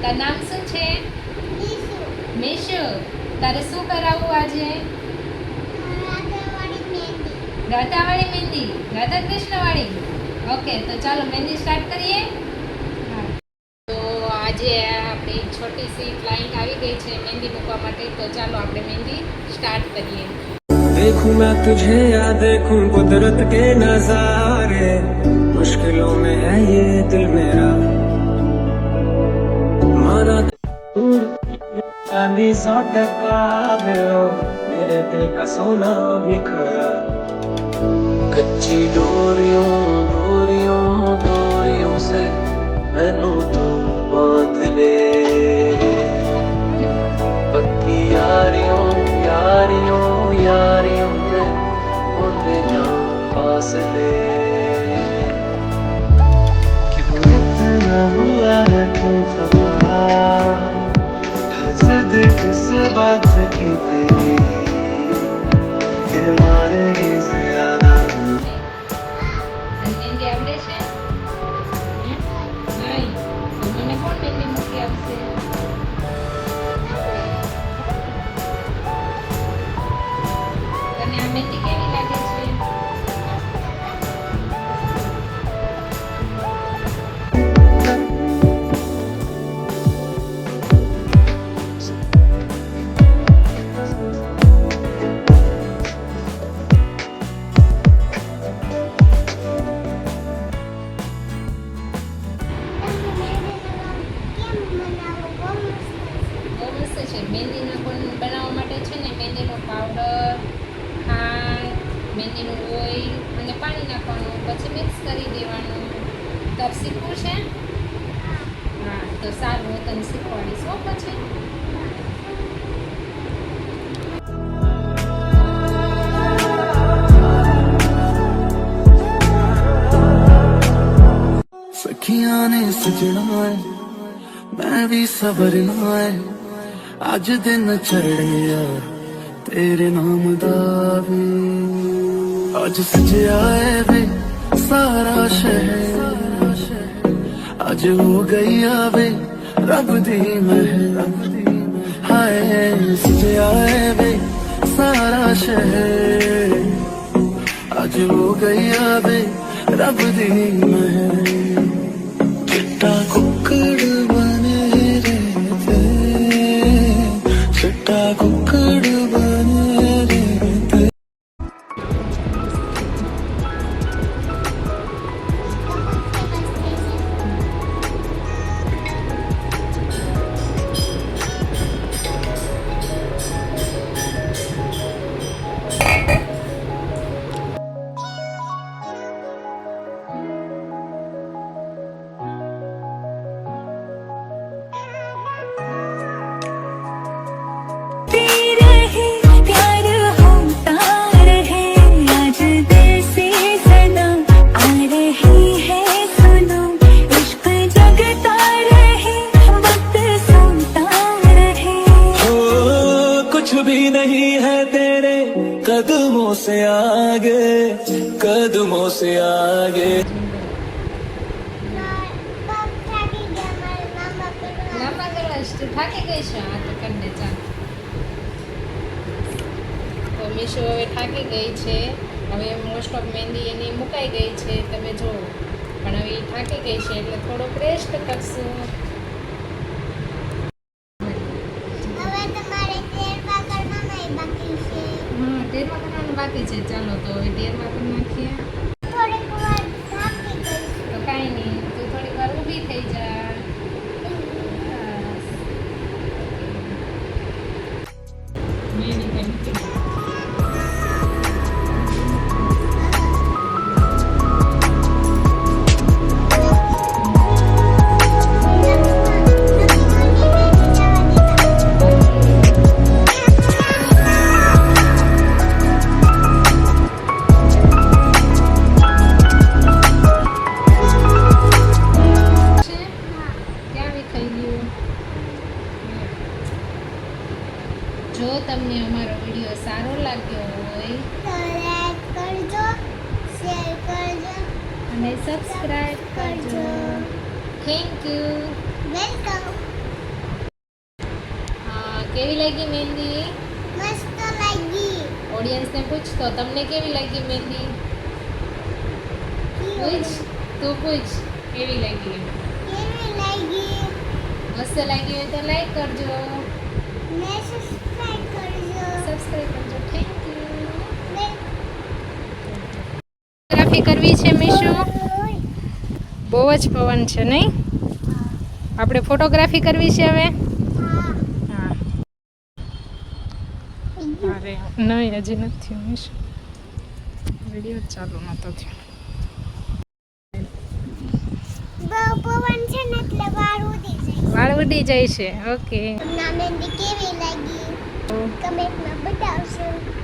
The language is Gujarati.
તારું નામ શું છે મિશુ તારે શું કરાવવું આજે રાધાવાળી મહેંદી રાધા કૃષ્ણવાળી ઓકે તો ચાલો મહેંદી સ્ટાર્ટ કરીએ હા. તો આજે આપણી છોટી સી ક્લાયન્ટ આવી ગઈ છે મહેંદી મૂકવા માટે તો ચાલો આપણે મહેંદી સ્ટાર્ટ કરીએ देखूं मैं तुझे या देखूं कुदरत के नजारे मुश्किलों में है ये दिल मेरा ਚਾਂਦੀ ਸੌ ਟਕਾ ਦਿਓ ਮੇਰੇ ਤੇ ਕਸੋ ਨਾ ਵਿਖਰਾ। ਕੱਚੀ ਡੋਰੀਆਂ ਡੋਰੀਆਂ ਡੋਰੀਆਂ ਸੇ ਮੈਨੂੰ ਤੂੰ ਬਾਂਧ ਲੈ। ਪੱਕੀ ਯਾਰੀਆਂ ਯਾਰੀਆਂ ਯਾਰੀਆਂ ਨੇ ਉਹਦੇ ਨਾ ਪਾਸ ਲੈ। ਕਿਉਂ ਇਤਨਾ ਹੁਆ ਹੈ ਤੂੰ away. Get out of. મહેંદીના પણ બનાવવા માટે છે ને મહેંદીનો પાવડર ખાંડ મહેંદીનું ઓઇલ અને પાણી નાખવાનું પછી મિક્સ કરી દેવાનું તાર શીખવું છે હા તો સારું હું તને શીખવાડીશ હો પછી सखियां ने सजना है मैं भी सबरना है ਅੱਜ ਦਿਨ ਚੜਿਆ ਤੇਰੇ ਨਾਮ ਦਾ ਵੀ। ਅੱਜ ਸਜਿਆ ਏ ਵੇ ਸਾਰਾ ਸ਼ਹਿਰ। ਅੱਜ ਹੋ ਗਈ ਆਵੇ ਰੱਬ ਦੀ ਮਹਿਰ। ਹਾਏ, ਸਜਿਆ ਏ ਵੇ ਸਾਰਾ ਸ਼ਹਿਰ। ਅੱਜ ਹੋ ਗਈ ਆਵੇ ਰੱਬ ਦੀ ਮਹਿਰ। ਚਿੱਟਾ ਕੁੱਕ कुछ भी नहीं है तेरे कदमों से आगे कदमों से आगे લાંબા કરવા છે તું થાકી ગઈ છે હા તો કરી દે ચાલ તો મીશો હવે થાકી ગઈ છે હવે મોસ્ટ ઓફ મહેંદી એની મુકાઈ ગઈ છે તમે જુઓ પણ હવે એ થાકી ગઈ છે એટલે થોડોક રેસ્ટ કરશું કરવાનું બાકી છે. ચાલો તો હવે તેરમાં કરી નાખીએ. લાગ્યો હોય અને સબસ્ક્રાઇબ કરજો થેન્ક યુ વેલકમ કેવી લાગી મહેંદી મસ્ત લાગી ઓડિયન્સને પૂછ તો તમને કેવી લાગી મહેંદી પૂછ તું પૂછ કેવી લાગી એમ. કેવી લાગી મસ્ત લાગી હોય તો લાઈક કરજો ને સબસ્ક્રાઇબ કરજો સબસ્ક્રાઇબ કરજો થેન્ક ફોટોગ્રાફી કરવી છે મીશુ? બહુ જ પવન છે નહીં? આપણે ફોટોગ્રાફી કરવી છે હવે? હા. અરે નહીં હજી નથી મીશો. વીડિયો ચાલુ નહોતો થયો. વાળ ઉડી જાય. છે ઓકે. તમને કેવી લાગી? કમેન્ટમાં બતાવશો